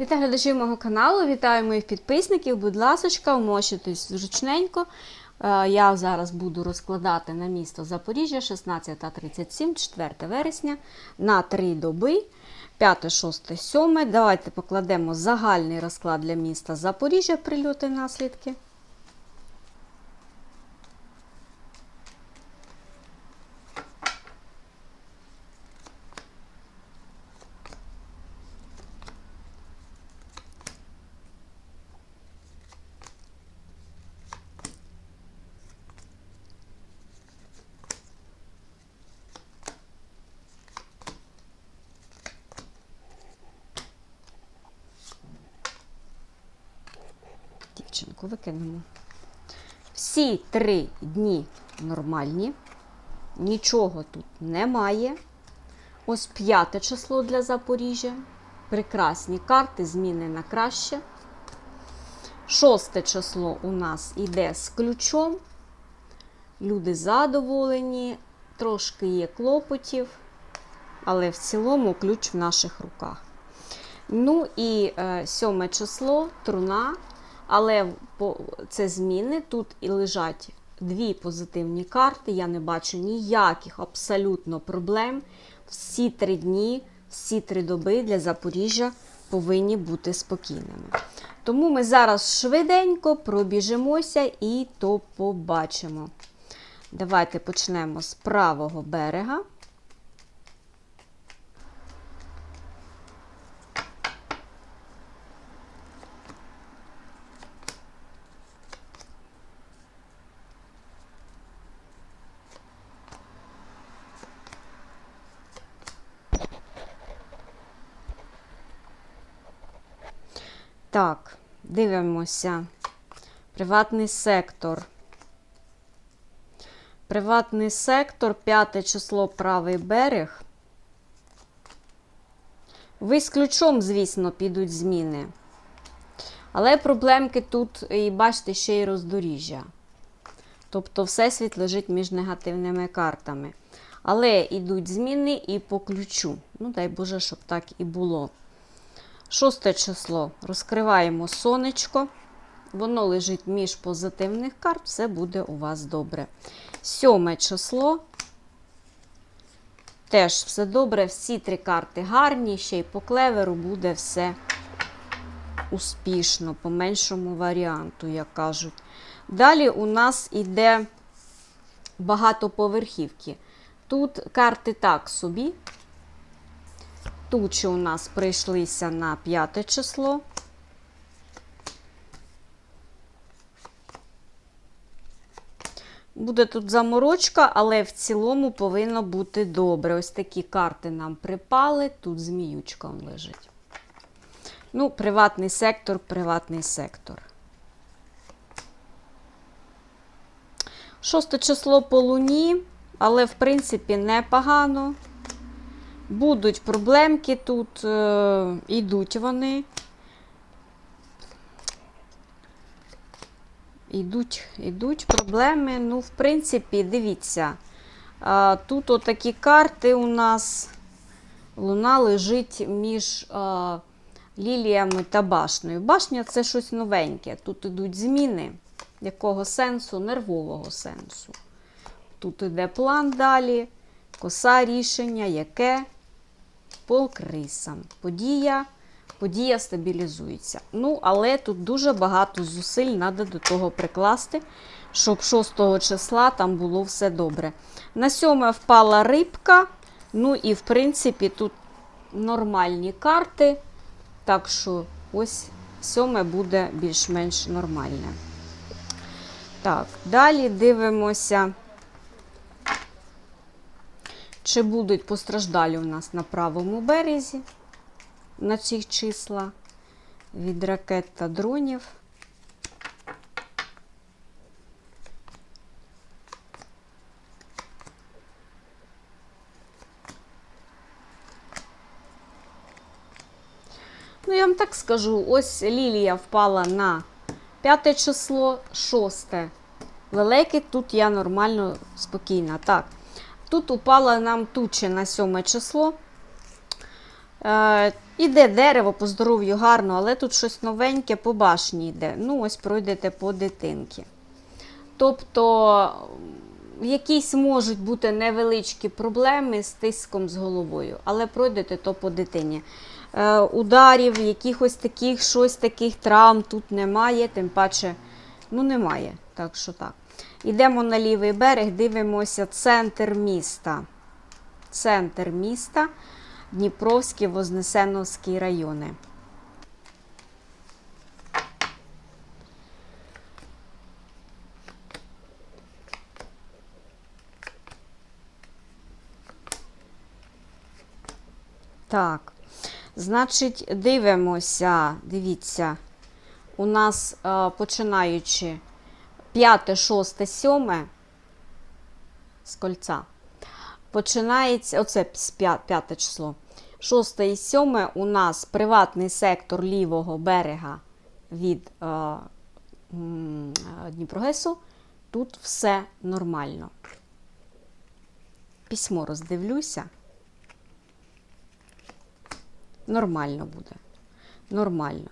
Вітаю глядачів мого каналу, вітаю моїх підписників. Будь ласочка, вмочитесь зручненько. Е, Я зараз буду розкладати на місто Запоріжжя 16.37, 4 вересня на 3 доби. 5, 6, 7. Давайте покладемо загальний розклад для міста Запоріжжя, прильоти наслідки. Дівчинку викинемо. Всі три дні нормальні. Нічого тут немає. Ось п'яте число для Запоріжжя. Прекрасні карти, зміни на краще. Шосте число у нас йде з ключом. Люди задоволені, трошки є клопотів, але в цілому ключ в наших руках. Ну і е, сьоме число труна, але це зміни. Тут і лежать дві позитивні карти. Я не бачу ніяких абсолютно проблем. Всі три дні, всі три доби для Запоріжжя повинні бути спокійними. Тому ми зараз швиденько пробіжимося і то побачимо. Давайте почнемо з правого берега. Так, дивимося. Приватний сектор. Приватний сектор, п'яте число правий берег. Ви з ключом, звісно, підуть зміни. Але проблемки тут, і бачите, ще й роздоріжжя. Тобто, всесвіт лежить між негативними картами. Але йдуть зміни і по ключу. Ну, дай Боже, щоб так і було. Шосте число. Розкриваємо сонечко. Воно лежить між позитивних карт, все буде у вас добре. Сьоме число. Теж все добре, всі три карти гарні, ще й по клеверу буде все успішно, по меншому варіанту, як кажуть. Далі у нас іде багатоповерхівки. Тут карти так собі. Тучі у нас прийшлися на п'яте число. Буде тут заморочка, але в цілому повинно бути добре. Ось такі карти нам припали, тут зміючка лежить. Ну, приватний сектор, приватний сектор. Шосте число по луні, але, в принципі, непогано. Будуть проблемки тут, е, йдуть вони. Ідуть, ідуть проблеми. Ну, в принципі, дивіться. А, тут отакі карти у нас. Луна лежить між а, ліліями та башнею. Башня це щось новеньке. Тут ідуть зміни. Якого сенсу? Нервового сенсу. Тут іде план далі, коса рішення, яке по крисам. Подія, подія стабілізується. Ну, але тут дуже багато зусиль треба до того прикласти, щоб 6 числа там було все добре. На 7 впала рибка. Ну і, в принципі, тут нормальні карти. Так що ось 7 буде більш-менш нормальне. Так, далі дивимося. Чи будуть постраждалі у нас на правому березі на ці числа від ракет та дронів? Ну, я вам так скажу, ось лілія впала на п'яте число, шосте. Лелеки тут я нормально спокійна. Так, Тут упала нам туча на 7 число. Е, Іде дерево по здоров'ю гарно, але тут щось новеньке по башні йде. Ну, ось пройдете по дитинки. Тобто, якісь можуть бути невеличкі проблеми з тиском з головою, але пройдете то по дитині. Е, ударів, якихось таких, щось таких травм тут немає, тим паче, ну немає. Так що так. Йдемо на лівий берег, дивимося центр міста. Центр міста, Дніпровський, Вознесеновський райони. Так, значить, дивимося, дивіться, у нас е, починаючи 5, 6, 7 з кольця. Починається, оце 5 число. 6 і 7 у нас приватний сектор лівого берега від е, е, Дніпрогесу. Тут все нормально. Письмо роздивлюся. Нормально буде. Нормально.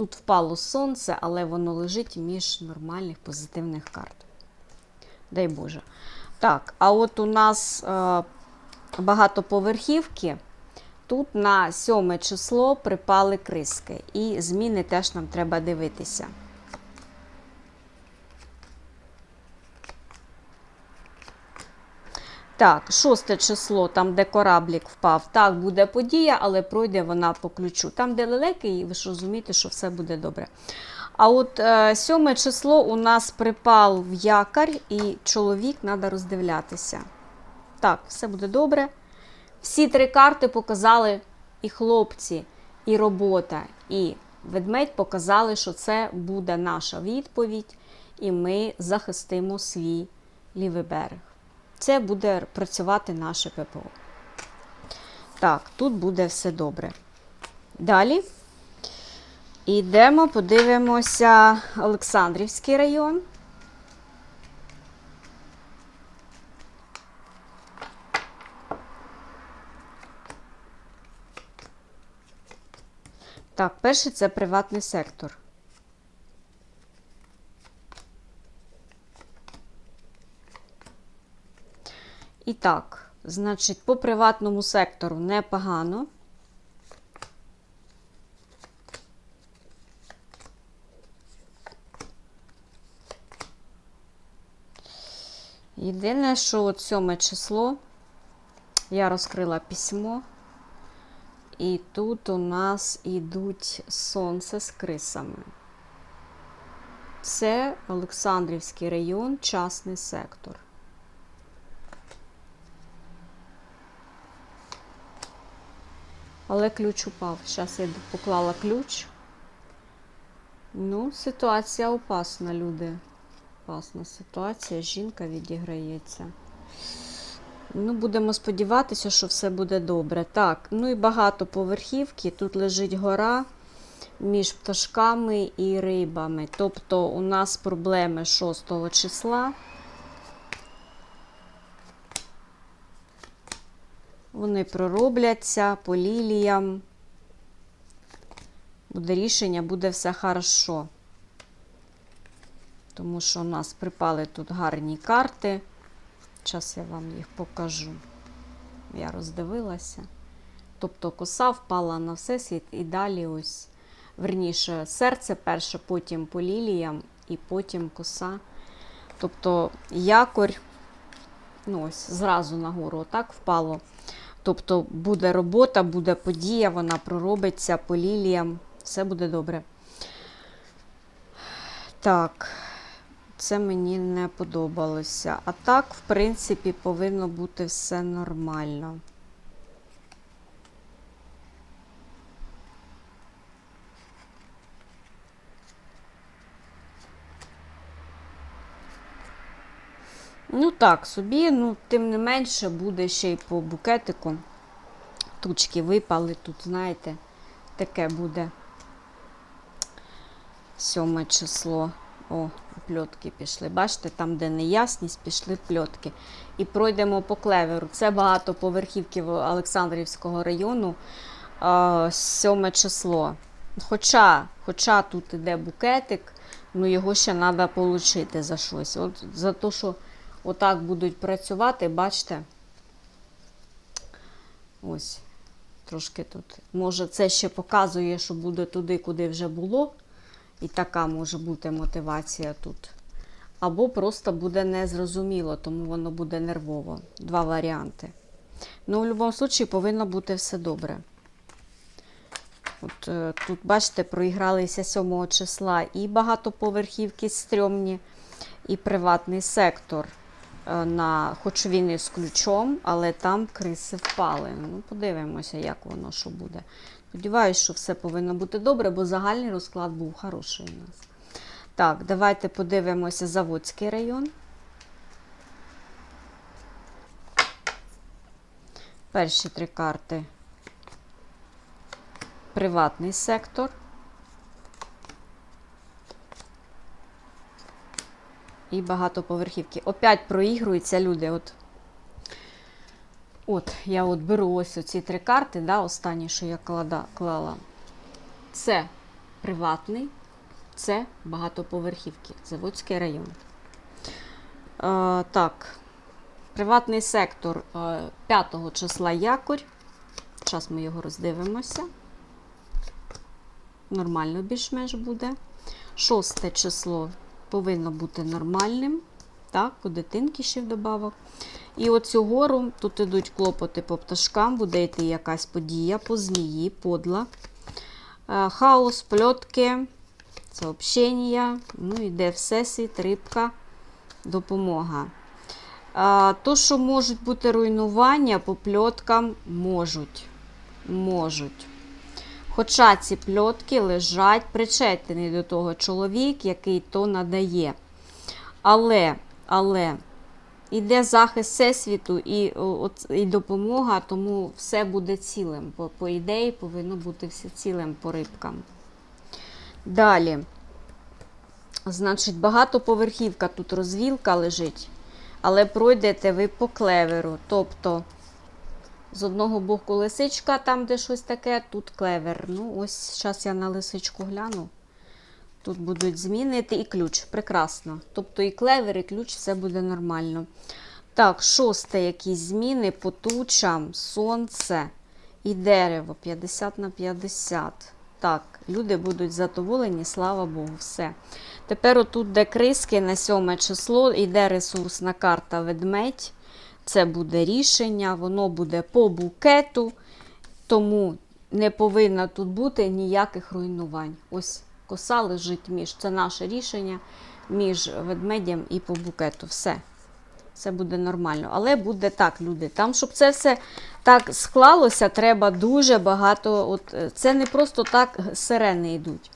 Тут впало сонце, але воно лежить між нормальних позитивних карт. Дай Боже. Так, а от у нас е, багатоповерхівки. Тут на 7 число припали криски. І зміни теж нам треба дивитися. Так, шосте число, там, де кораблік впав, так, буде подія, але пройде вона по ключу. Там, де лелеки, ви ж розумієте, що все буде добре. А от е, сьоме число у нас припав в якорь, і чоловік треба роздивлятися. Так, все буде добре. Всі три карти показали і хлопці, і робота, і ведмедь показали, що це буде наша відповідь, і ми захистимо свій лівий берег. Це буде працювати наше ППО. Так, тут буде все добре. Далі йдемо, подивимося Олександрівський район. Так, перший це приватний сектор. І так, значить, по приватному сектору непогано. Єдине, що от 7 число я розкрила письмо, і тут у нас ідуть сонце з крисами. Це Олександрівський район, частний сектор. Але ключ упав. Зараз я поклала ключ. Ну, ситуація опасна, люди. Опасна ситуація. Жінка відіграється. Ну, будемо сподіватися, що все буде добре. Так, ну і багато поверхівки. Тут лежить гора між пташками і рибами. Тобто у нас проблеми 6 числа. Вони проробляться по ліліям. Буде рішення, буде все хорошо. Тому що у нас припали тут гарні карти. Зараз я вам їх покажу. Я роздивилася. Тобто коса впала на всесвіт і далі ось, верніше, серце перше, потім по ліліям і потім коса. Тобто якорь, ну ось, зразу нагору отак впало. Тобто буде робота, буде подія, вона проробиться по ліліям, все буде добре. Так, це мені не подобалося. А так, в принципі, повинно бути все нормально. Ну так, собі, ну, тим не менше, буде ще й по букетику. Тучки випали тут, знаєте, таке буде. Сьоме число. О, пльотки пішли. Бачите, там, де неясність, пішли пльотки. І пройдемо по клеверу. Це багато поверхівків Олександрівського району. а, сьоме число. Хоча, хоча тут іде букетик, ну його ще треба отримати за щось. От за те, що отак будуть працювати, бачите. Ось, трошки тут. Може, це ще показує, що буде туди, куди вже було. І така може бути мотивація тут. Або просто буде незрозуміло, тому воно буде нервово. Два варіанти. Ну, в будь-якому випадку повинно бути все добре. От е, тут, бачите, проігралися 7 числа і багатоповерхівки стрьомні, і приватний сектор. Е, На, хоч він і з ключом, але там криси впали. Ну, подивимося, як воно що буде. Сподіваюсь, що все повинно бути добре, бо загальний розклад був хороший у нас. Так, давайте подивимося Заводський район. Перші три карти. Приватний сектор. І багатоповерхівки. Опять проігруються люди. От, от я от беру ось оці три карти, да, останні, що я клада, клала. Це приватний, це багатоповерхівки. Заводський район. Е, так, приватний сектор е, 5 числа якорь. Зараз ми його роздивимося. Нормально більш-менш буде. Шосте число повинно бути нормальним. Так, у дитинки ще вдобавок. І оцю гору, тут ідуть клопоти по пташкам, буде йти якась подія по змії, подла. Е, Хаос, пльотки, сообщення, ну, йде всесвіт, рибка, допомога. А, то, що можуть бути руйнування по пльоткам, можуть. Можуть. Хоча ці пльотки лежать причетний до того чоловік, який то надає. Але, але іде захист всесвіту і, от, і допомога, тому все буде цілим. По, по ідеї повинно бути все цілим по рибкам. Далі. Значить, багатоповерхівка тут розвілка лежить, але пройдете ви по клеверу. Тобто, з одного боку лисичка, там, де щось таке, тут клевер. Ну, ось зараз я на лисичку гляну. Тут будуть зміни і ключ. Прекрасно. Тобто і клевер, і ключ, все буде нормально. Так, шосте якісь зміни по тучам, сонце і дерево 50 на 50. Так, люди будуть задоволені, слава Богу, все. Тепер отут, де криски на 7 число, йде ресурсна карта ведмедь. Це буде рішення, воно буде по букету, тому не повинно тут бути ніяких руйнувань. Ось коса лежить між. Це наше рішення між ведмедем і по букету. Все. Це буде нормально. Але буде так, люди. Там, щоб це все так склалося, треба дуже багато. От, е, Це не просто так сирени йдуть.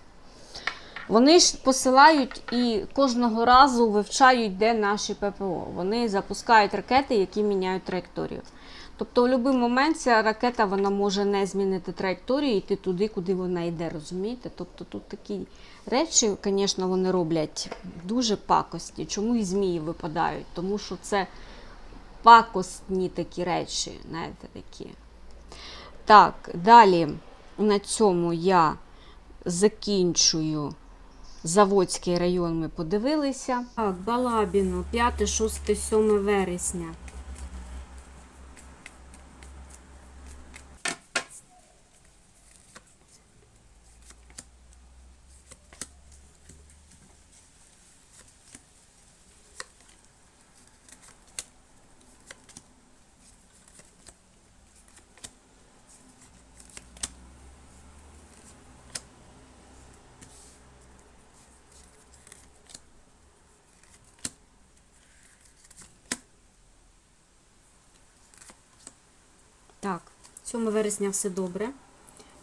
Вони ж посилають і кожного разу вивчають, де наші ППО. Вони запускають ракети, які міняють траєкторію. Тобто, в будь-який момент ця ракета вона може не змінити траєкторію і йти туди, куди вона йде, розумієте? Тобто тут такі речі, звісно, вони роблять дуже пакості. Чому і змії випадають? Тому що це пакостні такі речі, знаєте, такі. Так, далі на цьому я закінчую. Заводський район ми подивилися. Так, Балабіно, 5, 6, 7 вересня. Так, 7 вересня все добре.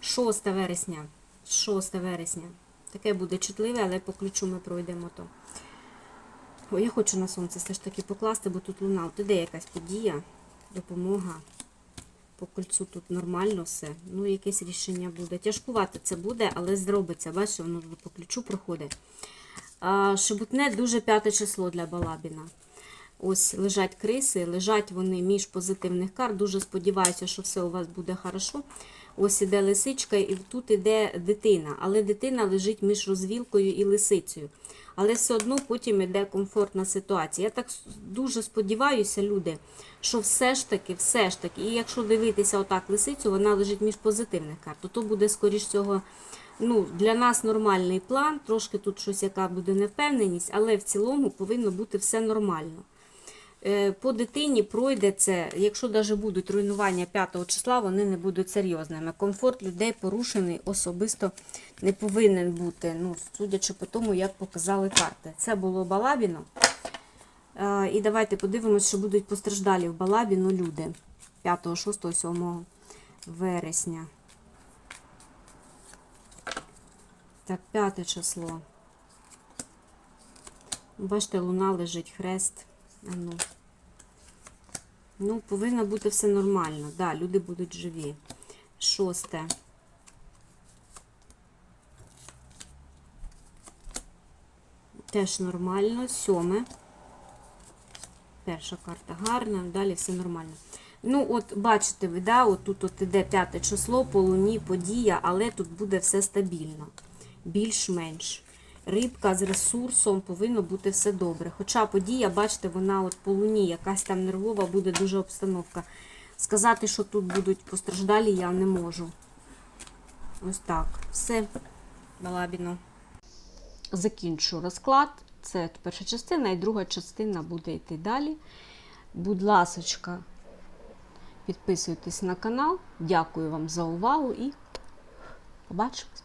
6 вересня. 6 вересня. Таке буде чутливе, але по ключу ми пройдемо то. О, я хочу на сонце все ж таки покласти, бо тут луна. От іде якась подія, допомога. По кольцу тут нормально все. Ну, якесь рішення буде. Тяжкувати це буде, але зробиться. Бачите, воно по ключу проходить. Шебутне дуже п'яте число для Балабіна. Ось лежать криси, лежать вони між позитивних карт. Дуже сподіваюся, що все у вас буде хорошо. ось іде лисичка, і тут іде дитина. Але дитина лежить між розвілкою і лисицею. Але все одно потім іде комфортна ситуація. Я так дуже сподіваюся, люди, що все ж таки, все ж таки, і якщо дивитися отак лисицю, вона лежить між позитивних карт, то, буде, скоріш всього, ну, для нас нормальний план, трошки тут щось, яка буде невпевненість, але в цілому повинно бути все нормально. Е, По дитині пройде це, якщо навіть будуть руйнування 5 числа, вони не будуть серйозними. Комфорт людей порушений особисто не повинен бути, ну, судячи по тому, як показали карти. Це було Балабіно. Е, І давайте подивимося, що будуть постраждалі в Балабіно люди 5, 6, 7 вересня. Так, 5 число. Бачите, луна лежить, хрест. А ну. Ну, повинно бути все нормально. Да, люди будуть живі. Шосте. Теж нормально. Сьоме. Перша карта гарна, далі все нормально. Ну, от бачите ви, да, от тут от іде п'яте число, по луні, подія, але тут буде все стабільно. Більш-менш. Рибка з ресурсом повинно бути все добре. Хоча подія, бачите, вона от по луні, якась там нервова, буде дуже обстановка. Сказати, що тут будуть постраждалі, я не можу. Ось так. Все, балабіно. Закінчу розклад. Це перша частина, і друга частина буде йти далі. Будь ласочка, підписуйтесь на канал. Дякую вам за увагу і побачимось.